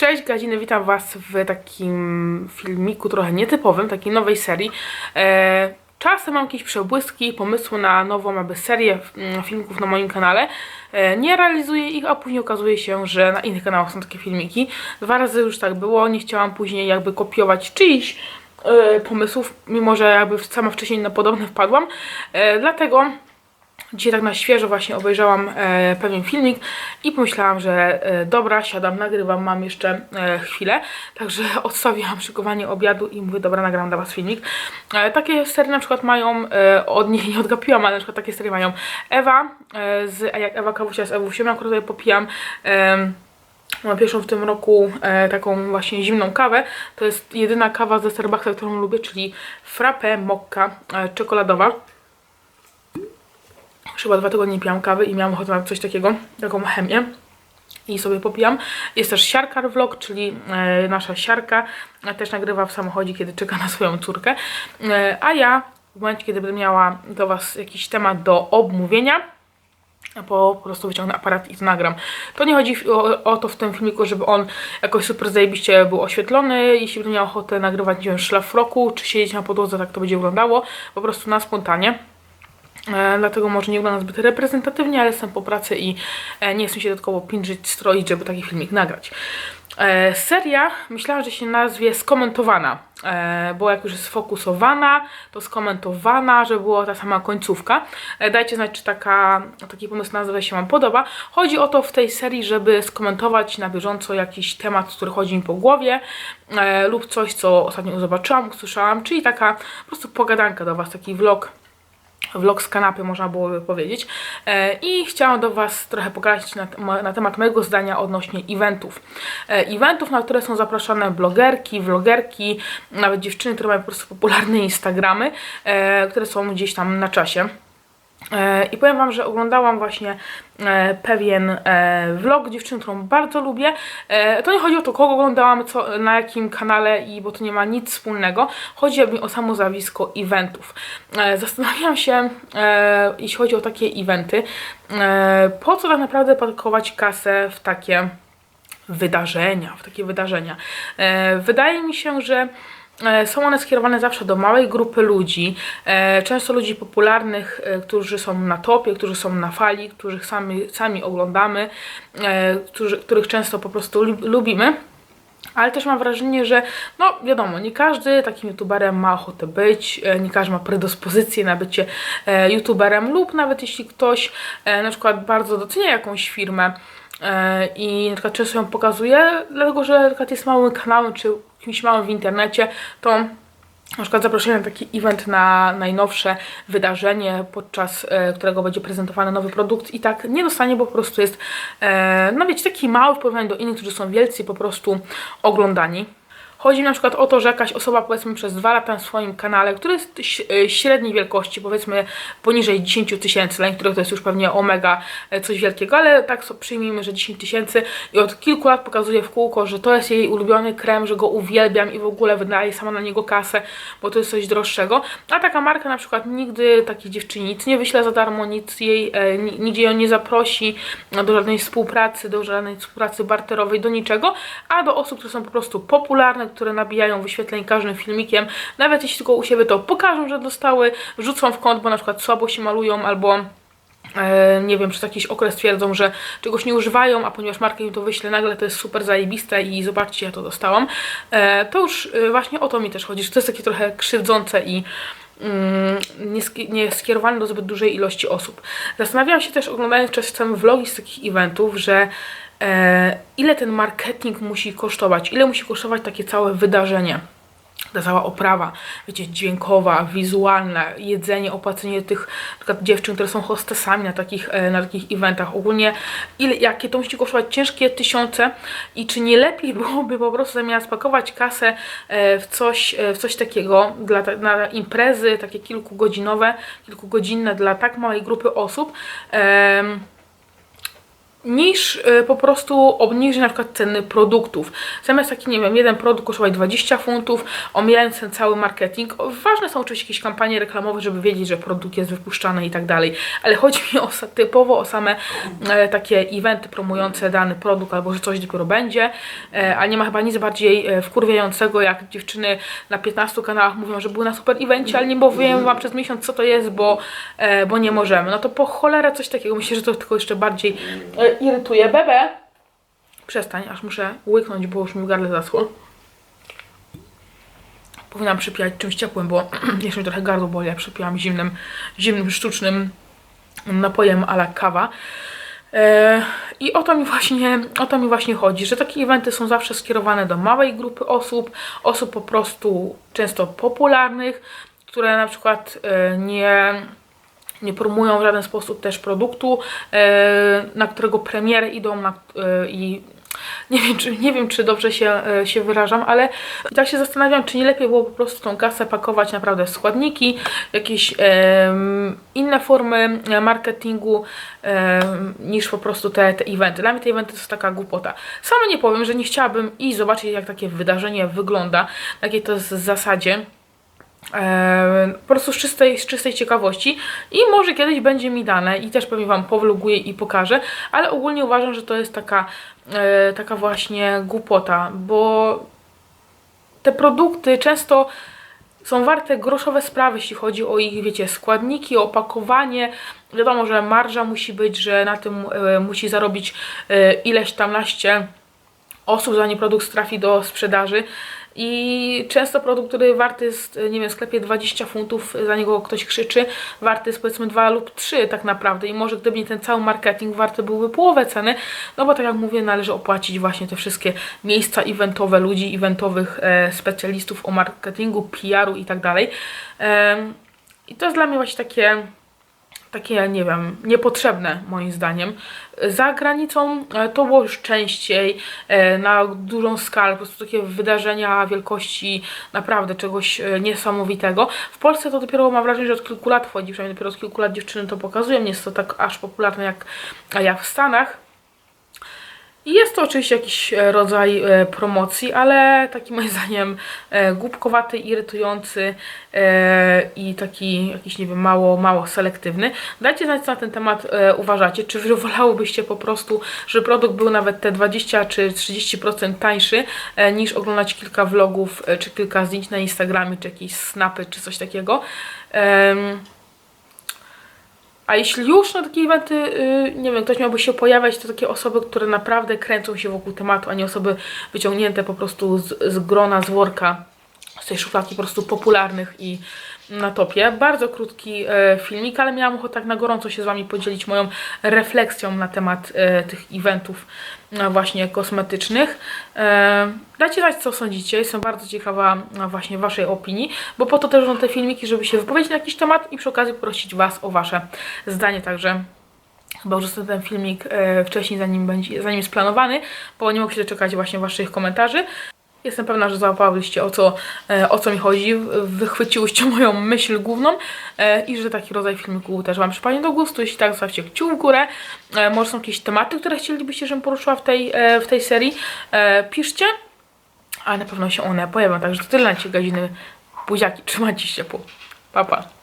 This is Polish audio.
Cześć Gaziny, witam Was w takim filmiku trochę nietypowym, takiej nowej serii. E, czasem mam jakieś przebłyski, pomysły na nową aby serię mm, filmików na moim kanale. E, nie realizuję ich, a później okazuje się, że na innych kanałach są takie filmiki. Dwa razy już tak było, nie chciałam później jakby kopiować czyichś e, pomysłów, mimo że jakby sama wcześniej na podobne wpadłam. Dlatego Dzisiaj tak na świeżo właśnie obejrzałam e, pewien filmik i pomyślałam, że e, dobra, siadam, nagrywam, mam jeszcze e, chwilę. Także odstawiłam szykowanie obiadu i mówię, dobra, nagram dla Was filmik. E, takie serie na przykład mają, e, od niej nie odgapiłam, ale na przykład takie serie mają Ewa, e, z, jak Ewa Kawusia z Ewusią, akurat tutaj popijam. E, Mam pierwszą w tym roku e, taką właśnie zimną kawę. To jest jedyna kawa ze Starbucksa, którą lubię, czyli frappe mokka e, czekoladowa. Chyba dwa tygodnie nie piłam kawy i miałam ochotę na coś takiego, taką chemię. I sobie popijam. Jest też siarkar vlog, czyli e, nasza siarka. Też nagrywa w samochodzie, kiedy czeka na swoją córkę. E, a ja w momencie, kiedy będę miała do Was jakiś temat do obmówienia, po prostu wyciągnę aparat i to nagram. To nie chodzi o, o to w tym filmiku, żeby on jakoś super zajebiście był oświetlony. Jeśli będę miała ochotę nagrywać, nie wiem, szlafroku, czy siedzieć na podłodze, tak to będzie wyglądało. Po prostu na spontanie. E, dlatego może nie wygląda zbyt reprezentatywnie, ale jestem po pracy i e, nie chcę się dodatkowo pinżyć, stroić, żeby taki filmik nagrać. E, seria myślałam, że się nazwie skomentowana, bo jak już jest sfokusowana, to skomentowana, żeby była ta sama końcówka. Dajcie znać, czy taka, taki pomysł nazwy się Wam podoba. Chodzi o to w tej serii, żeby skomentować na bieżąco jakiś temat, który chodzi mi po głowie lub coś, co ostatnio zobaczyłam, usłyszałam, czyli taka po prostu pogadanka do Was, taki vlog vlog z kanapy, można byłoby powiedzieć. E, I chciałam do Was trochę pogadać na, na temat mojego zdania odnośnie eventów. E, Eventów, na które są zapraszane blogerki, vlogerki, nawet dziewczyny, które mają po prostu popularne Instagramy, e, które są gdzieś tam na czasie. E, I powiem Wam, że oglądałam właśnie e, pewien e, vlog dziewczyny, którą bardzo lubię. To nie chodzi o to, kogo oglądałam, co, na jakim kanale, i bo to nie ma nic wspólnego. Chodzi o samo zjawisko eventów. Zastanawiam się, jeśli chodzi o takie eventy, po co tak naprawdę pakować kasę w takie wydarzenia, w takie wydarzenia. Wydaje mi się, że są one skierowane zawsze do małej grupy ludzi, e, często ludzi popularnych, e, którzy są na topie, którzy są na fali, których sami, sami oglądamy, e, których często po prostu lub- lubimy. Ale też mam wrażenie, że no wiadomo, nie każdy takim youtuberem ma ochotę być, e, nie każdy ma predyspozycję na bycie e, youtuberem lub nawet jeśli ktoś e, na przykład bardzo docenia jakąś firmę i na przykład często ją pokazuje, dlatego że na przykład jest małym kanałem czy kimś małym w internecie, to na przykład zaproszenie na taki event na najnowsze wydarzenie, podczas e, którego będzie prezentowany nowy produkt i tak nie dostanie, bo po prostu jest, e, no wiecie, taki mały w porównaniu do innych, którzy są wielcy po prostu oglądani. Chodzi mi na przykład o to, że jakaś osoba powiedzmy przez dwa lata na swoim kanale, który jest e, średniej wielkości, powiedzmy poniżej 10 tysięcy, dla niektórych to jest już pewnie omega e, coś wielkiego, ale tak sobie przyjmijmy, że 10 tysięcy i od kilku lat pokazuje w kółko, że to jest jej ulubiony krem, że go uwielbiam i w ogóle wydaje sama na niego kasę, bo to jest coś droższego. A taka marka na przykład nigdy takiej dziewczynie nic nie wyśle za darmo, nic jej, e, ni- nigdzie ją nie zaprosi do żadnej współpracy, do żadnej współpracy barterowej, do niczego, a do osób, które są po prostu popularne, które nabijają wyświetleń każdym filmikiem, nawet jeśli tylko u siebie to pokażą, że dostały, wrzucą w kąt, bo na przykład słabo się malują albo E, nie wiem, przez jakiś okres twierdzą, że czegoś nie używają, a ponieważ marka im to wyśle nagle, to jest super zajebiste i zobaczcie, ja to dostałam. E, to już e, właśnie o to mi też chodzi, że to jest takie trochę krzywdzące i mm, nie, ski- nie skierowane do zbyt dużej ilości osób. Zastanawiałam się też, oglądając czasem vlogi z takich eventów, że ile ten marketing musi kosztować, ile musi kosztować takie całe wydarzenie? Ta cała oprawa, wiecie, dźwiękowa, wizualna, jedzenie, opłacenie tych przykład dziewczyn, które są hostesami na takich, e, na takich eventach. Ogólnie ile, jakie to musi kosztować? Ciężkie tysiące i czy nie lepiej byłoby po prostu zamiast pakować kasę e, w coś, e, w coś takiego dla, na imprezy takie kilkugodzinowe, kilkugodzinne dla tak małej grupy osób, niż y, po prostu obniżyć na przykład ceny produktów. Zamiast taki, nie wiem, jeden produkt kosztować 20 funtów, omijając ten cały marketing. Ważne są oczywiście jakieś kampanie reklamowe, żeby wiedzieć, że produkt jest wypuszczany i tak dalej, ale chodzi mi o, typowo o same e, takie eventy promujące dany produkt albo że coś dopiero będzie, e, a nie ma chyba nic bardziej e, wkurwiającego, jak dziewczyny na 15 kanałach mówią, że były na super evencie, ale nie powiem wam przez miesiąc co to jest, bo, e, bo nie możemy. No to po cholerę coś takiego, myślę, że to tylko jeszcze bardziej e, irytuje. Bebe, przestań, aż muszę łyknąć, bo już mi gardle zaschło. Powinnam przypijać czymś ciepłym, bo jeszcze mi trochę gardło boli, ja przypijam zimnym, zimnym, sztucznym napojem ala kawa. E, I o to, mi właśnie, o to mi właśnie chodzi, że takie eventy są zawsze skierowane do małej grupy osób, osób po prostu często popularnych, które na przykład e, nie, nie promują w żaden sposób też produktu, e, na którego premiery idą na, e, i nie wiem, czy, nie wiem, czy dobrze się, e, się wyrażam, ale tak się zastanawiam, czy nie lepiej było po prostu tą kasę pakować naprawdę w składniki, jakieś inne formy marketingu niż po prostu te, te eventy. Dla mnie te eventy to jest taka głupota. Sama nie powiem, że nie chciałabym iść zobaczyć, jak takie wydarzenie wygląda, jakie to jest w zasadzie. Eee, po prostu z czystej, z czystej ciekawości i może kiedyś będzie mi dane i też pewnie Wam powloguję i pokażę, ale ogólnie uważam, że to jest taka, e, taka właśnie głupota, bo te produkty często są warte groszowe sprawy, jeśli chodzi o ich, wiecie, składniki, opakowanie. Wiadomo, że marża musi być, że na tym e, musi zarobić e, ileś tam naście osób, zanim produkt trafi do sprzedaży. I często produkt, który warty jest, nie wiem, w sklepie 20 funtów, za niego ktoś krzyczy, warty jest powiedzmy 2 lub 3 tak naprawdę. I może gdyby nie ten cały marketing, warty byłby połowę ceny, no bo tak jak mówię, należy opłacić właśnie te wszystkie miejsca eventowe, ludzi eventowych, e, specjalistów o marketingu, PR-u i tak dalej. Em, I to jest dla mnie właśnie takie takie, nie wiem, niepotrzebne moim zdaniem. Za granicą e, to było już częściej, e, na dużą skalę, po prostu takie wydarzenia wielkości naprawdę czegoś e, niesamowitego. W Polsce to dopiero mam wrażenie, że od kilku lat wchodzi, przynajmniej dopiero od kilku lat dziewczyny to pokazują, nie jest to tak aż popularne jak, jak w Stanach. I jest to oczywiście jakiś e, rodzaj e, promocji, ale taki moim zdaniem e, głupkowaty, irytujący i taki jakiś, nie wiem, mało, mało selektywny. Dajcie znać, co na ten temat uważacie. Czy wy wolałybyście po prostu, żeby produkt był nawet te 20 czy 30% tańszy, niż oglądać kilka vlogów, czy kilka zdjęć na Instagramie, czy jakieś snapy, czy coś takiego. A jeśli już na takie eventy, yy, nie wiem, ktoś miałby się pojawiać, to takie osoby, które naprawdę kręcą się wokół tematu, a nie osoby wyciągnięte po prostu z, z grona, z worka, z tej szufladki po prostu popularnych i na topie. Bardzo krótki e, filmik, ale miałam ochotę tak na gorąco się z Wami podzielić moją refleksją na temat e, tych eventów e, właśnie kosmetycznych. Dajcie znać, co sądzicie. Jestem bardzo ciekawa właśnie Waszej opinii, bo po to też są te filmiki, żeby się wypowiedzieć na jakiś temat i przy okazji prosić Was o Wasze zdanie. Także Chyba już ten filmik wcześniej, zanim, będzie, zanim jest planowany, bo nie mogę się doczekać właśnie Waszych komentarzy. Jestem pewna, że załapałyście o co, e, o co mi chodzi, wychwyciłyście moją myśl główną e, i że taki rodzaj filmiku też Wam przypadnie do gustu. Jeśli tak, zostawcie kciuk w górę. E, może są jakieś tematy, które chcielibyście, żebym poruszyła w tej, w tej serii. Piszcie, a na pewno się one pojawią. Także to tyle na dzisiaj godziny. Buziaki, trzymajcie się ciepło. Pa, pa.